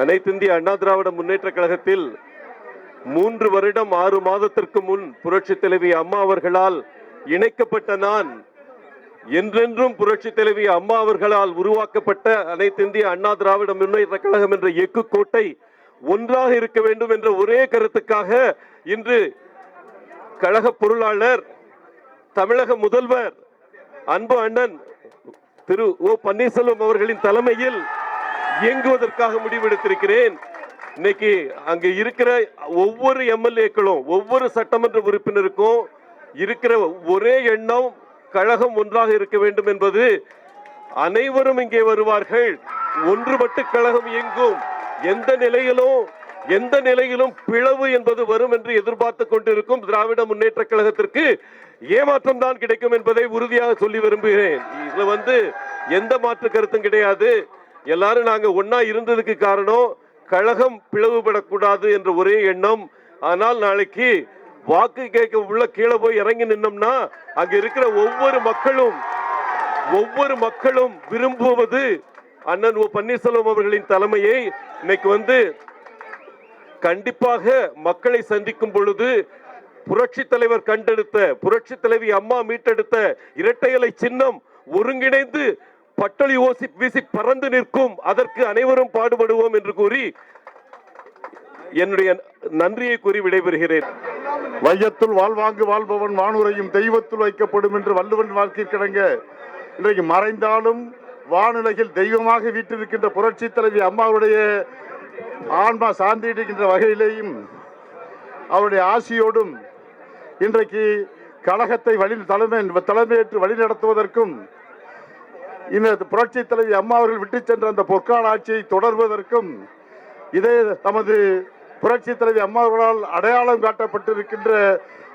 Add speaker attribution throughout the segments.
Speaker 1: அனைத்திந்திய அண்ணா திராவிட முன்னேற்ற கழகத்தில் மூன்று வருடம் ஆறு மாதத்திற்கு முன் புரட்சி தலைவி அம்மா அவர்களால் இணைக்கப்பட்ட நான் என்றென்றும் புரட்சி தலைவி அம்மா அவர்களால் உருவாக்கப்பட்ட அனைத்திந்திய அண்ணா திராவிட முன்னேற்ற கழகம் என்ற எக்கு கோட்டை ஒன்றாக இருக்க வேண்டும் என்ற ஒரே கருத்துக்காக இன்று கழக பொருளாளர் தமிழக முதல்வர் அன்பு அண்ணன் திரு ஓ பன்னீர்செல்வம் அவர்களின் தலைமையில் இயங்குவதற்காக முடிவெடுத்திருக்கிறேன். இன்னைக்கு அங்க இருக்கிற ஒவ்வொரு எம்எல்ஏக்களும் ஒவ்வொரு சட்டமன்ற உறுப்பினருக்கும் இருக்கிற ஒரே எண்ணம் கழகம் ஒன்றாக இருக்க வேண்டும் என்பது. அனைவரும் இங்கே வருவார்கள். ஒன்றுபட்டு கழகம் இயங்கும். எந்த நிலையிலும் எந்த நிலையிலும் பிளவு என்பது வரும் என்று எதிர்பார்த்து கொண்டிருக்கும் திராவிட முன்னேற்ற கழகத்திற்கு ஏமாற்றம் தான் கிடைக்கும் என்பதை உறுதியாக சொல்லி விரும்புகிறேன். இதுல வந்து எந்த மாற்று கருத்தும் கிடையாது. எல்லாரும் நாங்க ஒன்னா இருந்ததுக்கு காரணம் கழகம் பிளவுபடக்கூடாது என்ற ஒரே எண்ணம். ஆனால் நாளைக்கு வாக்கு கேட்க உள்ள கீழே போய் இறங்கி நின்னோம்னா அங்க இருக்கிற ஒவ்வொரு மக்களும் ஒவ்வொரு மக்களும் விரும்புவது அண்ணன் ஓ பன்னீர்செல்வம் அவர்களின் தலைமையை இன்னைக்கு வந்து கண்டிப்பாக மக்களை சந்திக்கும் பொழுது புரட்சி தலைவர் கண்டெடுத்த புரட்சி தலைவி அம்மா மீட்டெடுத்த இரட்டை இலை சின்னம் ஒருங்கிணைந்து பட்டொளி ஓசி வீசி பறந்து நிற்கும். அதற்கு அனைவரும் பாடுபடுவோம் என்று கூறி என்னுடைய நன்றியை கூறி விடைபெறுகிறேன்.
Speaker 2: வையத்துள் வாழ்வாங்கு வாழ்பவன் வானுரையும் தெய்வத்துள் வைக்கப்படும் என்று வள்ளுவன் வாழ்க்கை கிடங்க இன்றைக்கு மறைந்தாலும் வானுலகில் தெய்வமாக வீட்டிருக்கின்ற புரட்சி தலைவி அம்மாவுடைய ஆன்மா சார்ந்திடுகின்ற வகையிலேயும் அவருடைய ஆசியோடும் இன்றைக்கு கழகத்தை வழி தலைமை தலைமையேற்று வழிநடத்துவதற்கும் இந்த புரட்சி தலைவி அம்மா அவர்கள் விட்டு சென்ற அந்த பொற்கால ஆட்சியை தொடர்வதற்கும் இதே நமது புரட்சி தலைவி அம்மா அவர்களால் அடையாளம் காட்டப்பட்டிருக்கின்ற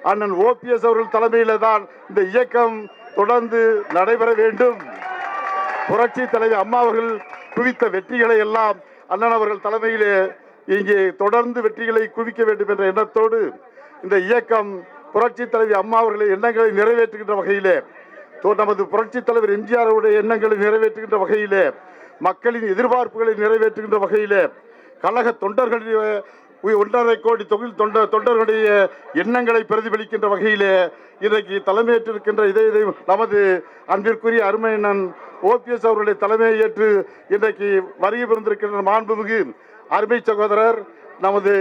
Speaker 2: அண்ணன் ஓபிஎஸ் அவர்கள் தலைமையில தான் இந்த இயக்கம் தொடர்ந்து நடைபெற வேண்டும். புரட்சி தலைவி அம்மா அவர்கள் குவித்த வெற்றிகளை எல்லாம் அண்ணன் அவர்கள் தலைமையிலே இங்கே தொடர்ந்து வெற்றிகளை குவிக்க வேண்டும் என்ற எண்ணத்தோடு இந்த இயக்கம் புரட்சி தலைவி அம்மா அவர்களின் எண்ணங்களை நிறைவேற்றுகின்ற வகையிலே நமது புரட்சி தலைவர் எம்ஜிஆர் அவருடைய எண்ணங்களை நிறைவேற்றுகின்ற வகையிலே மக்களின் எதிர்பார்ப்புகளை நிறைவேற்றுகின்ற வகையிலே கழக தொண்டர்களுடைய ஒன்றரை கோடி தொழில் தொண்டர் தொண்டர்களுடைய எண்ணங்களை பிரதிபலிக்கின்ற வகையிலே இன்றைக்கு தலைமையேற்றிருக்கின்ற இதை இதை நமது அன்பிற்குரிய அருமையண்ணன் ஓபிஎஸ் அவர்களுடைய தலைமையை ஏற்று இன்றைக்கு வருகை பிறந்திருக்கின்ற மாண்புமிகு அருமை சகோதரர் நமது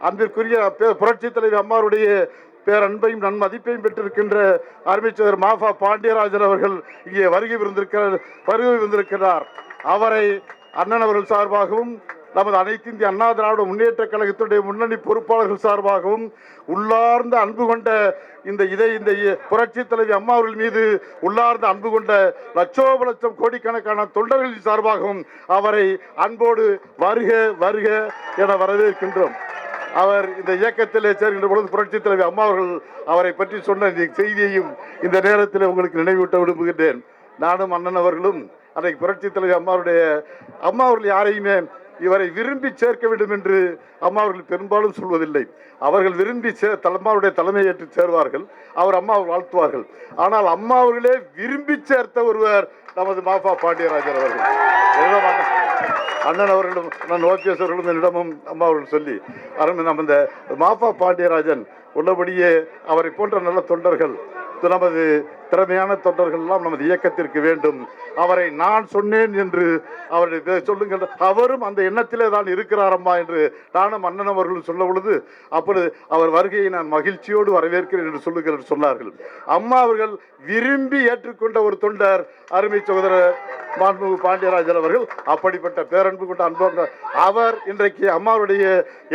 Speaker 2: அன்பிற்குரிய பே- புரட்சித் அம்மாருடைய பேரன்பையும் நன்மதிப்பையும் பெற்றிருக்கின்ற அருமைச்சர் மாஃபா பாண்டியராஜன் அவர்கள் இங்கே வருகை விருந்திருக்கிறார் வருகை வந்திருக்கிறார் அவரை அண்ணன் அவர்கள் சார்பாகவும் நமது அனைத்து இந்திய அண்ணா திராவிட முன்னேற்ற கழகத்துடைய முன்னணி பொறுப்பாளர்கள் சார்பாகவும் உள்ளார்ந்த அன்பு கொண்ட இந்த இதை இந்த புரட்சி தலைவி அம்மா அவர்கள் மீது உள்ளார்ந்த அன்பு கொண்ட லட்சோப லட்சம் கோடிக்கணக்கான தொண்டர்களின் சார்பாகவும் அவரை அன்போடு வருக வருக என வரவேற்கின்றோம். அவர் இந்த இயக்கத்திலே சேர்கின்ற பொழுது புரட்சி தலைவி அம்மா அவர்கள் அவரை பற்றி சொன்ன செய்தியையும் இந்த நேரத்தில் உங்களுக்கு நினைவூட்ட விரும்புகின்றேன். நானும் அண்ணன் அவர்களும் அன்றைக்கு புரட்சி தலைவி அம்மாவுடைய அம்மா அவர்கள் யாரையுமே இவரை விரும்பி சேர்க்க வேண்டும் என்று அம்மா அவர்கள் பெரும்பாலும் சொல்வதில்லை. அவர்கள் விரும்பி சே அம்மாவுடைய தலைமையை ஏற்று சேர்வார்கள். அவர் அம்மா வாழ்த்துவார்கள். ஆனால் அம்மா அவர்களே விரும்பி சேர்த்த ஒருவர் நமது மாஃபா பாண்டியராஜன் அவர்கள். அண்ணன் அவர்களிடம் அவர்களும் நான் ஓபிஎஸ் அவர்களும் என்னிடமும் அம்மா அவர்கள் சொல்லி அருண் நம்ம இந்த மாஃபா பாண்டியராஜன் உள்ளபடியே அவரை போன்ற நல்ல தொண்டர்கள் நமது திறமையான தொண்டர்கள் எல்லாம் நமது இயக்கத்திற்கு வேண்டும். அவரை நான் சொன்னேன் என்று அவரை சொல்லுங்கள். அவரும் அந்த எண்ணத்திலே தான் இருக்கிறாரம்மா என்று நானும் அண்ணன் அவர்கள் சொல்ல பொழுது அப்பொழுது அவர் வருகையை நான் மகிழ்ச்சியோடு வரவேற்கிறேன் என்று சொல்லுங்கள் என்று சொன்னார்கள். அம்மா அவர்கள் விரும்பி ஏற்றுக்கொண்ட ஒரு தொண்டர் அருமை சகோதரர் மாண்புமிகு பாண்டியராஜன் அவர்கள் அப்படிப்பட்ட பேரன்பு கொண்ட அன்பு அவர் இன்றைக்கு அம்மாவுடைய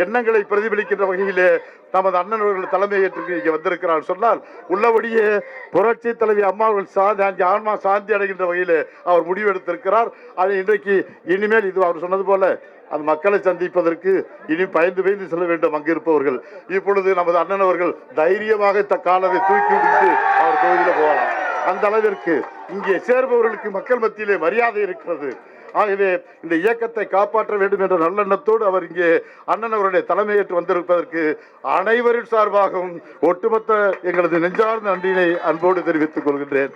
Speaker 2: எண்ணங்களை பிரதிபலிக்கின்ற வகையிலே நமது அண்ணன் அவர்கள் தலைமை ஏற்று இங்கே வந்திருக்கிறார். சொன்னால் உள்ளபடியே புரட்சி தலைவி அம்மா அவர்கள் சாந்தி அங்கே ஆன்மா சாந்தி அடைகின்ற வகையிலே அவர் முடிவெடுத்திருக்கிறார். அது இன்றைக்கு இனிமேல் இது அவர் சொன்னது போல அந்த மக்களை சந்திப்பதற்கு இனி பயந்து பயந்து செல்ல வேண்டும் அங்கு இருப்பவர்கள் இப்பொழுது நமது அண்ணன் அவர்கள் தைரியமாக த காலரை தூக்கி விட்டு அவர் தொகுதியில் போகலாம். அந்த அளவிற்கு இங்கே சேர்பவர்களுக்கு மக்கள் மத்தியிலே மரியாதை இருக்கிறது. ஆகவே இந்த இயக்கத்தை காப்பாற்ற வேண்டும் என்ற நல்லெண்ணத்தோடு அவர் இங்கே அண்ணன் அவருடைய தலைமையேற்று வந்திருப்பதற்கு அனைவரின் சார்பாகவும் ஒட்டுமொத்த எங்களது நெஞ்சார்ந்த நன்றியினை அன்போடு தெரிவித்துக் கொள்கின்றேன்.